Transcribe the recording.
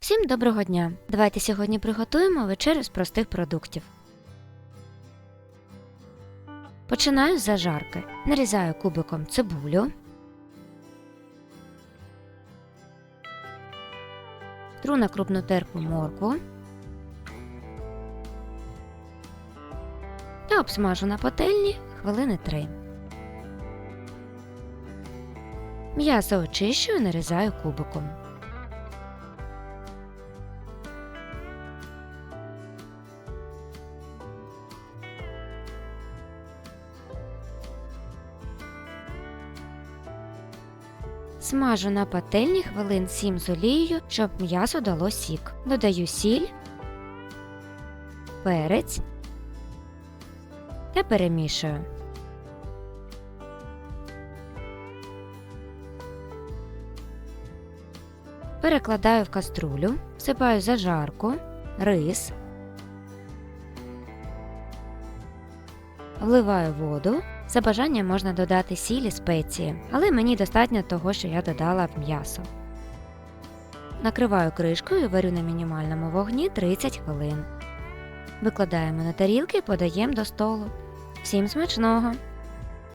Всім доброго дня! Давайте сьогодні приготуємо вечерю з простих продуктів. Починаю з зажарки. Нарізаю кубиком цибулю. Тру на крупну терку моркву. Та обсмажу на пательні хвилини 3. М'ясо очищую, нарізаю кубиком. Смажу на пательні хвилин 7 з олією, щоб м'ясо дало сік. Додаю сіль, перець та перемішую. Перекладаю в каструлю, всипаю зажарку, рис, вливаю воду. За бажанням можна додати сілі спеції, але мені достатньо того, що я додала в м'ясо. Накриваю кришкою і варю на мінімальному вогні 30 хвилин. Викладаємо на тарілки і подаємо до столу. Всім смачного!